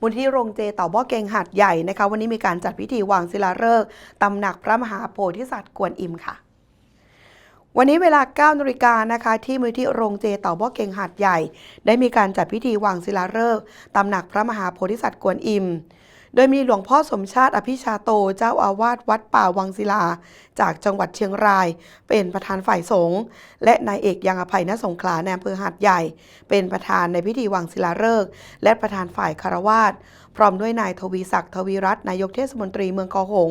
มูลที่โรงเจเต่าบ่อเกงหาดใหญ่นะคะ วันนี้มีการจัดพิธีวางศิลาฤกษ์ตำหนักพระมหาโพธิสัตว์กวนอิมค่ะวันนี้เวลา 9นาฬิกานะคะ ที่มูลที่โรงเจเต่าบ่อเกงหาดใหญ่ ได้มีการจัดพิธีวางศิลาฤกษ์ตำหนักพระมหาโพธิสัตว์กวนอิม โดยมีหลวงพ่อสมชาติอภิชาโตเจ้าอาวาสวัดป่าวังศิลา จากจังหวัดเชียงราย เป็นประธานฝ่ายสงฆ์และนายเอกยังอภัยณสงขลาในอำเภอหาดใหญ่ เป็นประธานในพิธีวางศิลาฤกษ์และประธานฝ่ายคารวาสพร้อมด้วยนายทวีศักดิ์ทวีรัตน์นายกเทศมนตรีเมืองกอหง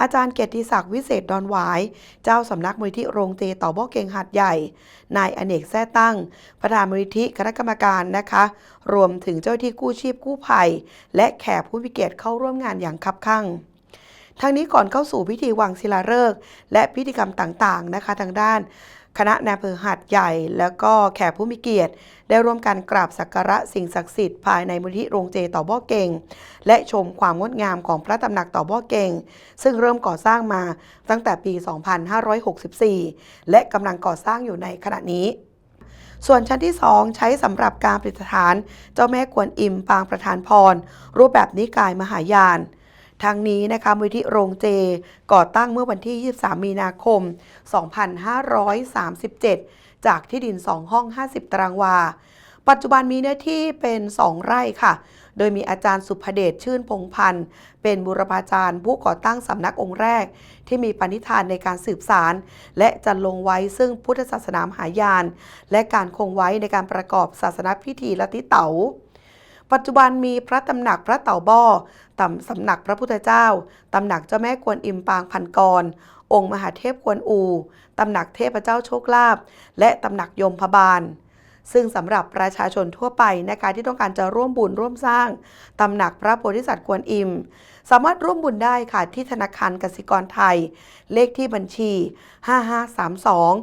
อาจารย์เกียรติศักดิ์วิเศษดอนหวาย เจ้าสำนักมูลที่โรงเจต่อบ่อเกงหาดใหญ่ นายอเนกแท้ตั้ง ประธานมูลที่คณะกรรมการนะคะ รวมถึงเจ้าที่กู้ชีพกู้ภัย และแขกผู้มีเกียรติเข้าร่วมงานอย่างคับคั่ง ทั้งนี้ก่อนเข้าสู่พิธีวางศิลาฤกษ์และพิธีกรรมต่างๆนะคะ ทางด้าน คณะนายอำเภอหาดใหญ่ แล้วก็แขกผู้มีเกียรติ ได้ร่วมกันกราบสักการะสิ่งศักดิ์สิทธิ์ภายในมูลที่โรงเจต่อบ่อเก่ง และชมความงดงามของพระตำหนักต่อบ่อเก่ง ซึ่งเริ่มก่อสร้างมาตั้งแต่ปี 2564 และกำลังก่อสร้างอยู่ในขณะนี้ส่วนชั้นที่ 2 ใช้สำหรับการประดิษฐาน เจ้าแม่กวนอิมปางประธานพร รูปแบบนิกายมหายาน ทางนี้นะคะมูลที่โรงเจ ก่อตั้งเมื่อวันที่ 23 มีนาคม 2537 จากที่ดิน 2 ห้อง 50 ตารางวา ปัจจุบันมีเนื้อที่เป็น 2 ไร่ค่ะ โดยมีอาจารย์สุภเดชชื่นพงพันธ์ เป็นบุรพาจารย์ผู้ก่อตั้งสำนักองค์แรก ที่มีปณิธานในการสืบสาร และจัดลงไว้ซึ่งพุทธศาสนามหายาน และการคงไว้ในการประกอบศาสนพิธีละติเต๋า ปัจจุบันมีพระตำหนักพระเต่าบ่อตำสำนักพระพุทธเจ้า ตำหนักเจ้าแม่กวนอิมปางพันกร องค์มหาเทพกวนอู ตำหนักเทพเจ้าโชคลาภ และตำหนักยมพบาล ซึ่งสำหรับประชาชนทั่วไปนะคะที่ต้องการจะร่วมบุญร่วมสร้างตำหนักพระโพธิสัตว์กวนอิม สามารถร่วมบุญได้ค่ะที่ธนาคารกสิกรไทย เลขที่บัญชี 5532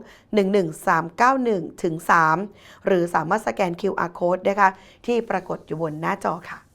11391ถึง3หรือสามารถสแกน QR Code นะคะที่ปรากฏอยู่บนหน้าจอค่ะ